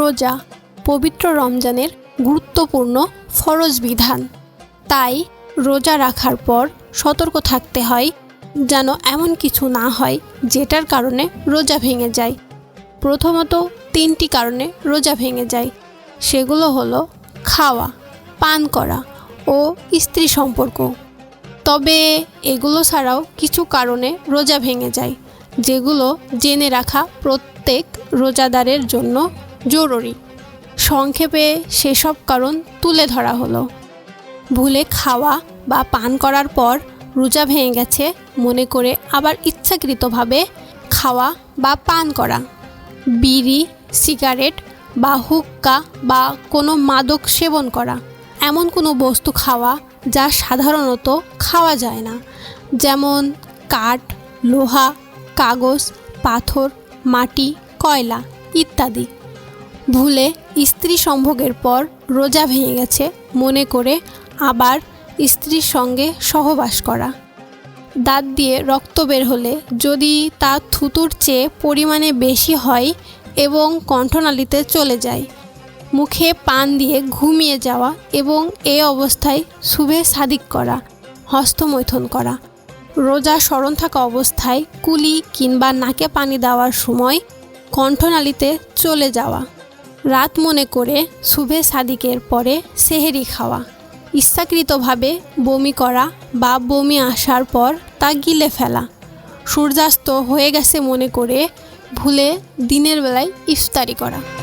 রোজা, পবিত্র রমজানের গুরুত্বপূর্ণ ফরজ বিধান। তাই রোজা রাখার পর সতর্ক থাকতে হয়, যেন এমন কিছু না হয় যেটার কারণে রোজা ভেঙে যায়। প্রথমত তিনটি কারণে রোজা ভেঙে যায়। সেগুলো হলো খাওয়া, পান করা ও স্ত্রী সম্পর্ক। তবে এগুলো ছাড়াও কিছু কারণে রোজা ভেঙে যায়, যেগুলো জেনে রাখা প্রত্যেক রোজাদারের জন্য জরুরি। সংক্ষেপে সেসব কারণ তুলে ধরা হলো। ভুলে খাওয়া বা পান করার পর রোজা ভেঙে গেছে মনে করে আবার ইচ্ছাকৃতভাবে খাওয়া বা পান করা। বিড়ি, সিগারেট বা হুক্কা বা কোনো মাদক সেবন করা। এমন কোনো বস্তু খাওয়া যা সাধারণত খাওয়া যায় না। যেমন কাঠ, লোহা, কাগজ, পাথর, মাটি, কয়লা ইত্যাদি। ভুলে স্ত্রী সম্ভোগের পর রোজা ভেঙে গেছে মনে করে আবার স্ত্রীর সঙ্গে সহবাস করা। দাঁত দিয়ে রক্ত বের হলে যদি তা থুতুর চেয়ে পরিমাণে বেশি হয় এবং কণ্ঠনালীতে চলে যায়, মুখে পান দিয়ে ঘুমিয়ে যাওয়া এবং এ অবস্থায় শুভে সাদিক করা, হস্তমৈথন করা। রোজা স্মরণ থাকা অবস্থায় কুলি কিংবা নাকে পানি দেওয়ার সময় কণ্ঠনালীতে চলে যাওয়া। রাত মনে করে শুভে সাদিকের পরে সেহেরি খাওয়া। ইচ্ছাকৃতভাবে বমি করা বা বমি আসার পর তা গিলে ফেলা। সূর্যাস্ত হয়ে গেছে মনে করে ভুলে দিনের বেলায় ইফতারি করা।